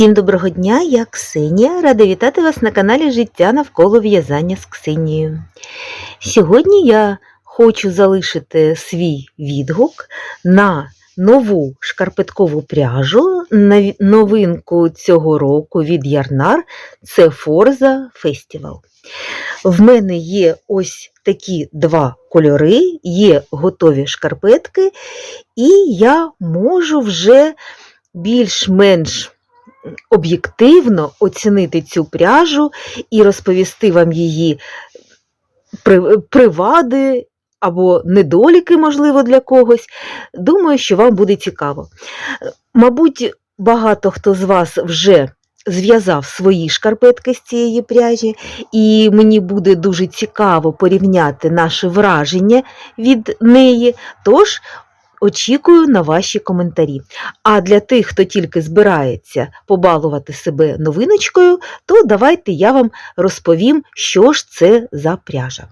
Всім доброго дня, я Ксенія. Рада вітати вас на каналі Життя навколо в'язання з Ксенією. Сьогодні я хочу залишити свій відгук на нову шкарпеткову пряжу, новинку цього року від Ярнар це Forza Festival. В мене є ось такі два кольори, є готові шкарпетки, і я можу вже більш-менш об'єктивно оцінити цю пряжу і розповісти вам її привади або недоліки, можливо, для когось. Думаю, що вам буде цікаво. Мабуть, багато хто з вас вже зв'язав свої шкарпетки з цієї пряжі, і мені буде дуже цікаво порівняти наше враження від неї. Тож очікую на ваші коментарі. А для тих, хто тільки збирається побалувати себе новиночкою, то давайте я вам розповім, що ж це за пряжа.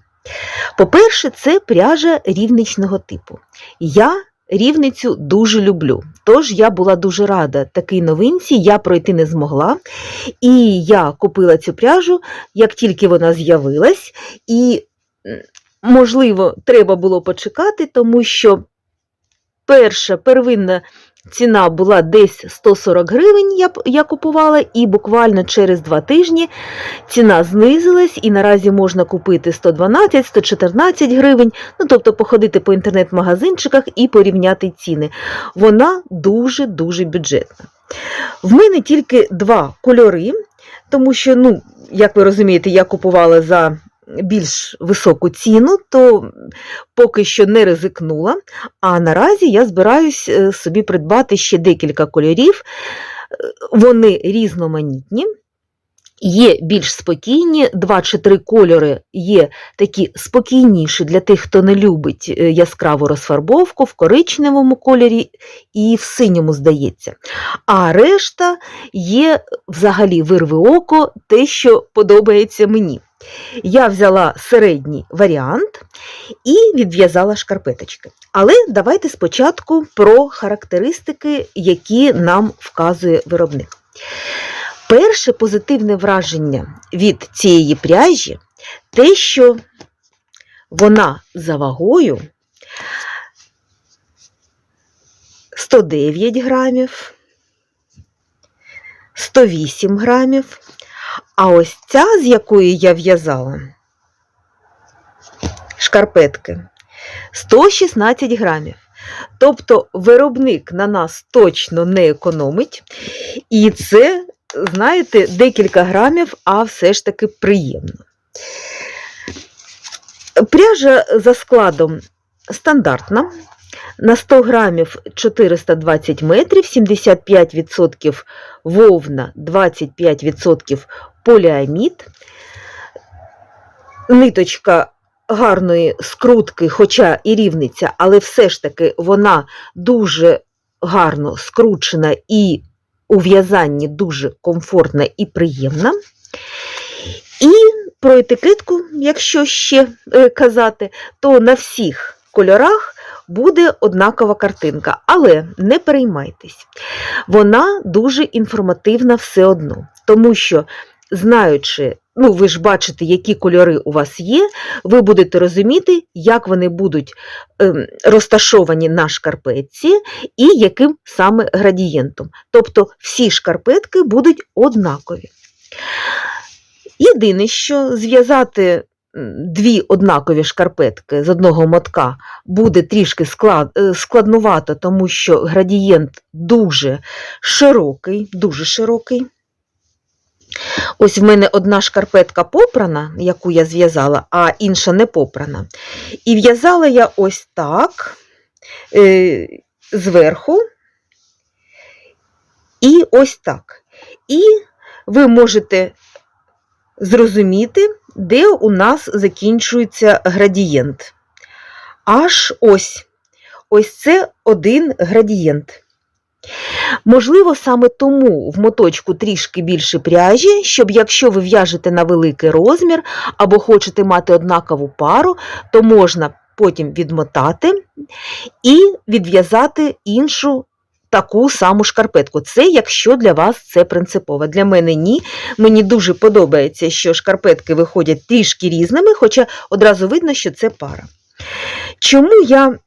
По-перше, це пряжа рівничного типу. Я рівницю дуже люблю, тож я була дуже рада такій новинці, я пройти не змогла. І я купила цю пряжу, як тільки вона з'явилась, і, можливо, треба було почекати, тому що перша первинна ціна була десь 140 гривень, я, я купувала, і буквально через два тижні ціна знизилась, і наразі можна купити 112-114 гривень, ну тобто походити по інтернет-магазинчиках і порівняти ціни. Вона дуже-дуже бюджетна. В мене тільки два кольори, тому що, ну, як ви розумієте, я купувала за більш високу ціну, то поки що не ризикнула. А наразі я збираюсь е, собі придбати ще декілька кольорів. Е, Вони різноманітні. Є більш спокійні, два чи три кольори є такі спокійніші для тих, хто не любить е, яскраву розфарбовку в коричневому кольорі і в синьому, здається. А решта є взагалі вирви око, те, що подобається мені. Я взяла середній варіант і відв'язала шкарпеточки. Але давайте спочатку про характеристики, які нам вказує виробник. Перше позитивне враження від цієї пряжі те, що вона за вагою 109 грамів, 108 грамів, а ось ця, з якої я в'язала, шкарпетки, 116 грамів. Тобто виробник на нас точно не економить, і це, знаєте, декілька грамів, а все ж таки приємно. Пряжа за складом стандартна. На 100 грамів 420 метрів, 75% вовна, 25% поліамід. Ниточка гарної скрутки, хоча і рівниця, але все ж таки вона дуже гарно скручена і у в'язанні дуже комфортна і приємна. І про етикетку, якщо ще е, казати, то на всіх кольорах буде однакова картинка, але не переймайтесь. Вона дуже інформативна все одно, тому що, знаючи, ну ви ж бачите, які кольори у вас є, ви будете розуміти, як вони будуть ем, розташовані на шкарпетці і яким саме градієнтом. Тобто всі шкарпетки будуть однакові. Єдине, що зв'язати дві однакові шкарпетки з одного мотка буде трішки е, складнувато, тому що градієнт дуже широкий, дуже широкий. Ось в мене одна шкарпетка попрана, яку я зв'язала, а інша не попрана. І в'язала я ось так е, зверху і ось так. І ви можете зрозуміти, де у нас закінчується градієнт. Аж ось. Ось це один градієнт. Можливо, саме тому в моточку трішки більше пряжі, щоб якщо ви в'яжете на великий розмір або хочете мати однакову пару, то можна потім відмотати і відв'язати іншу таку саму шкарпетку. Це якщо для вас це принципово. Для мене ні. Мені дуже подобається, що шкарпетки виходять трішки різними, хоча одразу видно, що це пара. Чому я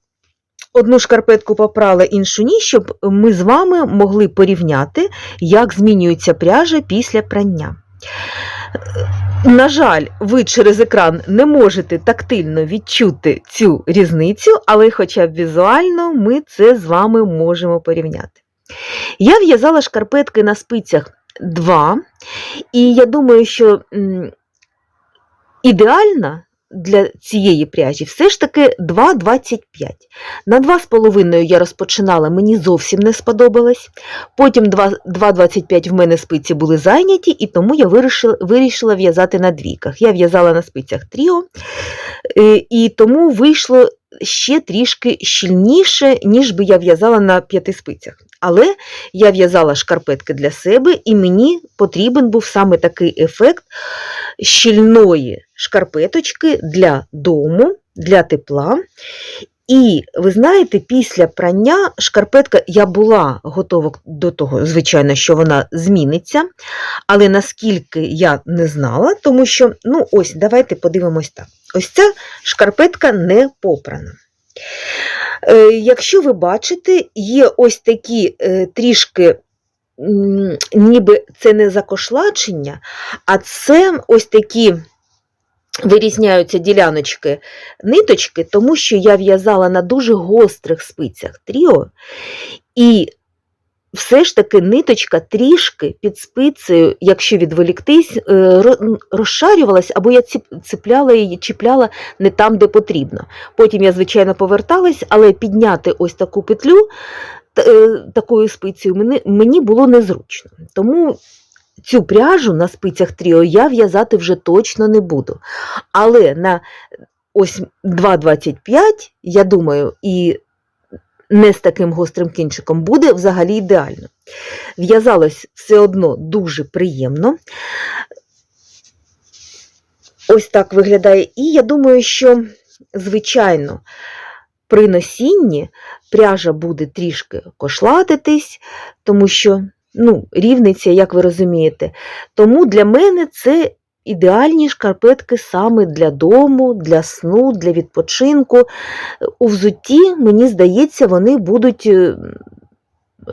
одну шкарпетку попрала, іншу ні, щоб ми з вами могли порівняти, як змінюється пряжа після прання. На жаль, ви через екран не можете тактильно відчути цю різницю, але хоча б візуально ми це з вами можемо порівняти. Я в'язала шкарпетки на спицях 2, і я думаю, що ідеальна для цієї пряжі все ж таки 2,25. На 2,5 я розпочинала, мені зовсім не сподобалось. Потім 2,25 в мене спиці були зайняті, і тому я вирішила, вирішила в'язати на двійках. Я в'язала на спицях тріо, е, і тому вийшло ще трішки щільніше, ніж би я в'язала на п'яти спицях. Але я в'язала шкарпетки для себе, і мені потрібен був саме такий ефект щільної шкарпеточки для дому, для тепла. І ви знаєте, після прання шкарпетка я була готова до того, звичайно, що вона зміниться, але наскільки я не знала, тому що, ну ось, давайте подивимось так. Ось ця шкарпетка не попрана. Е, Якщо ви бачите, є ось такі е, трішки, ніби це не закошлачення, а це ось такі вирізняються діляночки ниточки, тому що я в'язала на дуже гострих спицях тріо, і все ж таки ниточка трішки під спицею, якщо відволіктись, е, розшарювалась, або я ціп- цепляла її, чіпляла не там, де потрібно. Потім я, звичайно, поверталась, але підняти ось таку петлю е, такою спицею мені було незручно. Тому цю пряжу на спицях тріо я в'язати вже точно не буду. Але на ось 2,25, я думаю, і не з таким гострим кінчиком буде взагалі ідеально. В'язалось все одно дуже приємно. Ось так виглядає. І я думаю, що, звичайно, при носінні пряжа буде трішки кошлатитись, тому що ну, рівниця, як ви розумієте. Тому для мене це ідеальні шкарпетки саме для дому, для сну, для відпочинку. У взутті, мені здається, вони будуть е,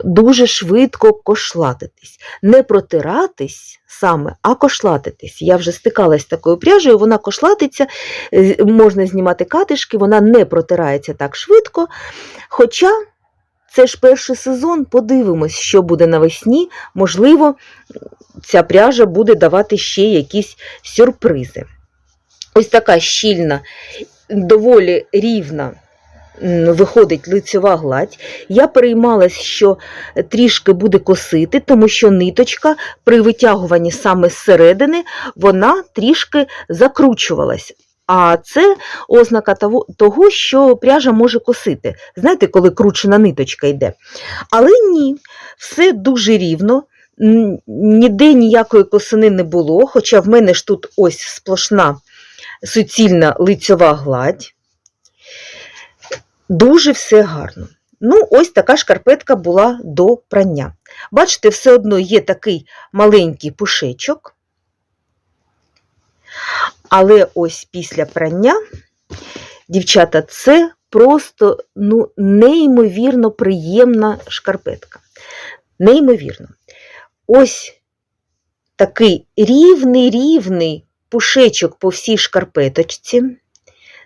дуже швидко кошлатитись. Не протиратись саме, а кошлатитись. Я вже стикалась з такою пряжею, вона кошлатиться, е, можна знімати катишки, вона не протирається так швидко. Хоча це ж перший сезон, подивимось, що буде навесні. Можливо, ця пряжа буде давати ще якісь сюрпризи. Ось така щільна, доволі рівна виходить лицьова гладь. Я переймалась, що трішки буде косити, тому що ниточка при витягуванні саме зсередини, вона трішки закручувалась. А це ознака того, що пряжа може косити. Знаєте, коли кручена ниточка йде. Але ні, все дуже рівно, ніде ніякої косини не було, хоча в мене ж тут ось сплошна суцільна лицьова гладь. Дуже все гарно. Ну, ось така шкарпетка була до прання. Бачите, все одно є такий маленький пушечок. Але ось після прання, дівчата, це просто ну, неймовірно приємна шкарпетка. Неймовірно. Ось такий рівний-рівний пушечок по всій шкарпеточці.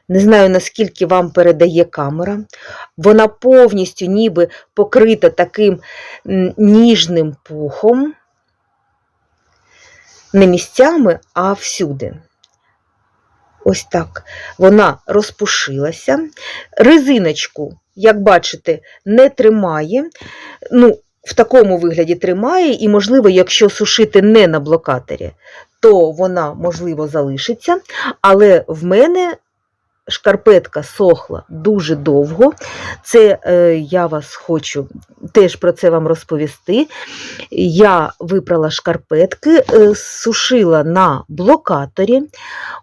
Не знаю, наскільки вам передає камера. Вона повністю ніби покрита таким ніжним пухом. Не місцями, а всюди. Ось так. Вона розпушилася. Резиночку, як бачите, не тримає. Ну, в такому вигляді тримає, і, можливо, якщо сушити не на блокаторі, то вона, можливо, залишиться. Але в мене шкарпетка сохла дуже довго. Це е, я вас хочу теж про це вам розповісти. Я випрала шкарпетки, е, сушила на блокаторі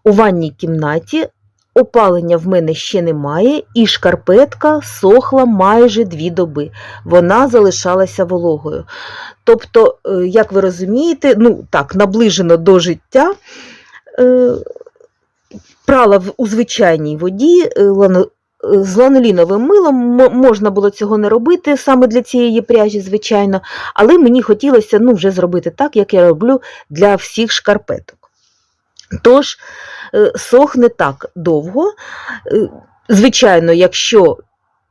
у ванній кімнаті. опалення в мене ще немає, і шкарпетка сохла майже дві доби. Вона залишалася вологою. Тобто, е, як ви розумієте, ну так, наближено до життя. е, Прала у звичайній воді е, е, з ланоліновим милом можна було цього не робити саме для цієї пряжі, звичайно, але мені хотілося ну, вже зробити так, як я роблю для всіх шкарпеток. Тож, е, сохне так довго. Звичайно, якщо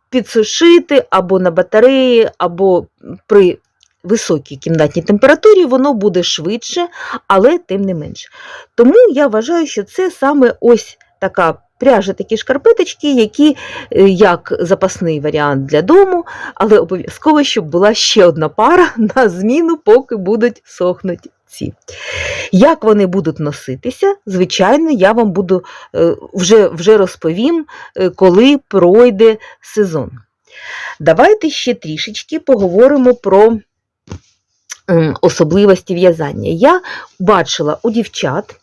підсушити або на батареї, або при високій кімнатній температурі, воно буде швидше, але тим не менш. Тому я вважаю, що це саме ось така пряжа, такі шкарпеточки, які е, як запасний варіант для дому, але обов'язково, щоб була ще одна пара на зміну, поки будуть сохнути ці. Як вони будуть носитися, звичайно, я вам буду е, вже, вже розповім, е, коли пройде сезон. Давайте ще трішечки поговоримо про особливості в'язання. Я бачила у дівчат,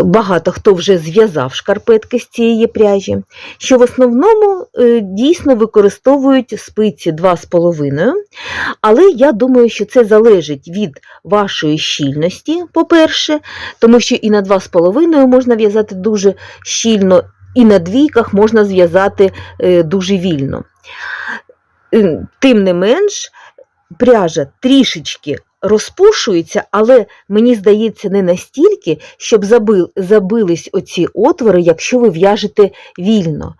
багато хто вже зв'язав шкарпетки з цієї пряжі, що в основному е, дійсно використовують спиці 2,5, але я думаю, що це залежить від вашої щільності, по-перше, тому що і на 2,5 можна в'язати дуже щільно, і на двійках можна зв'язати е, дуже вільно. Тим не менш, пряжа трішечки розпушується, але мені здається, не настільки, щоб забились оці отвори, якщо ви в'яжете вільно.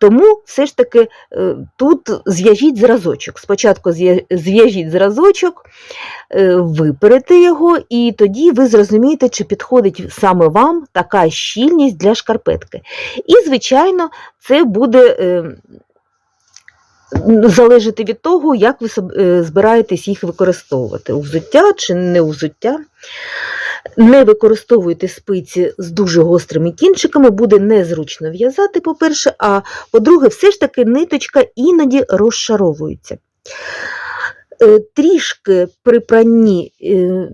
Тому все ж таки е, тут зв'яжіть зразочок. Спочатку зв'яжіть зразочок, е, виперете його, і тоді ви зрозумієте, чи підходить саме вам така щільність для шкарпетки. І, звичайно, це буде. Залежати від того, як ви е, збираєтесь їх використовувати: у взуття чи не у взуття. Не використовуйте спиці з дуже гострими кінчиками, буде незручно в'язати, по-перше, а по-друге, все ж таки ниточка іноді розшаровується. Е, Трішки при пранні е,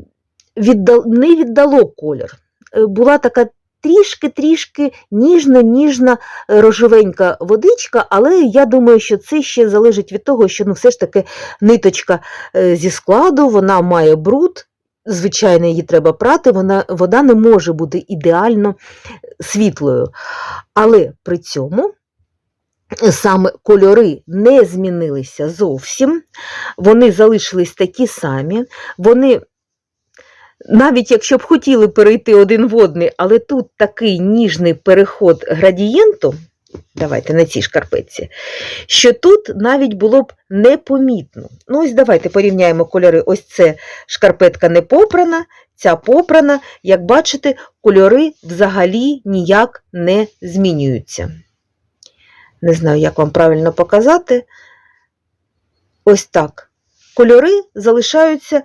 не віддало колір. Була така трішки-трішки ніжна-ніжна е, рожевенька водичка, але я думаю, що це ще залежить від того, що ну, все ж таки ниточка е, зі складу, вона має бруд. Звичайно, її треба прати, вона, вода не може бути ідеально світлою. Але при цьому е, саме кольори не змінилися зовсім, вони залишились такі самі. Вони, навіть якщо б хотіли перейти один в одний, але тут такий ніжний переход градієнту, давайте на цій шкарпетці, що тут навіть було б непомітно. Ну, ось давайте порівняємо кольори. Ось це шкарпетка не попрана, ця попрана. Як бачите, кольори взагалі ніяк не змінюються. Не знаю, як вам правильно показати. Ось так. Кольори залишаються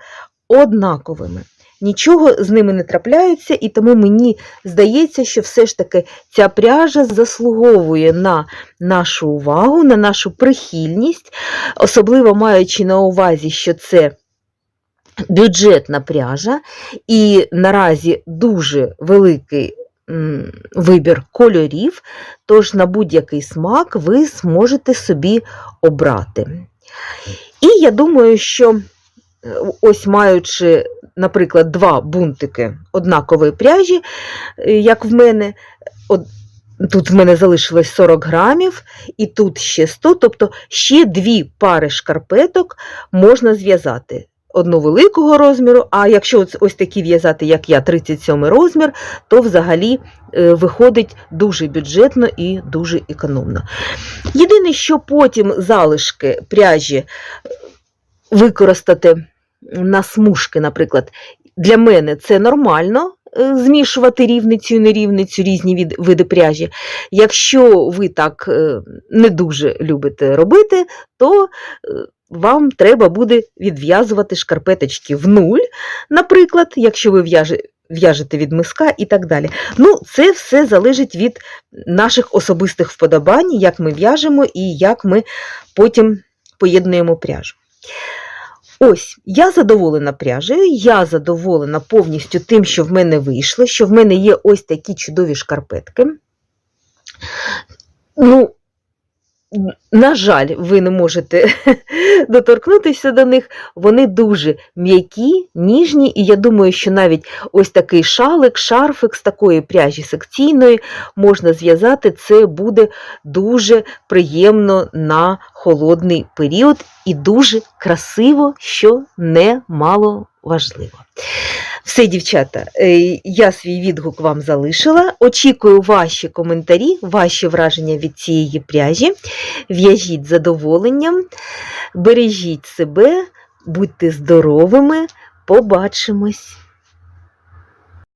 однаковими. Нічого з ними не трапляється, і тому мені здається, що все ж таки ця пряжа заслуговує на нашу увагу, на нашу прихильність, особливо маючи на увазі, що це бюджетна пряжа, і наразі дуже великий вибір кольорів, тож на будь-який смак ви зможете собі обрати. І я думаю, що ось маючи, наприклад, два бунтики однакової пряжі, е, як в мене, тут в мене залишилось 40 грамів, і тут ще 100, тобто ще дві пари шкарпеток можна зв'язати. Одну великого розміру, а якщо ось, такі в'язати, як я, 37 розмір, то взагалі е, виходить дуже бюджетно і дуже економно. Єдине, що потім залишки пряжі е, використати на смужки, наприклад, для мене це нормально. е, Змішувати рівницю і нерівницю різні види пряжі. Якщо ви так е, не дуже любите робити, то е, вам треба буде відв'язувати шкарпеточки в нуль, наприклад, якщо ви в'яже- в'яжете від миска і так далі. Ну, це все залежить від наших особистих вподобань, як ми в'яжемо і як ми потім поєднуємо пряжу. Ось, я задоволена пряжею, я задоволена повністю тим, що в мене вийшло, що в мене є ось такі чудові шкарпетки. Ну, на жаль, ви не можете доторкнутися до них. Вони дуже м'які, ніжні, і я думаю, що навіть ось такий шалик, шарфик з такої пряжі секційної можна зв'язати. Це буде дуже приємно на холодний період і дуже красиво, що немало важливо. Все, дівчата, е, я свій відгук вам залишила. Очікую ваші коментарі, ваші враження від цієї пряжі. В'яжіть задоволенням, бережіть себе, будьте здоровими, побачимось!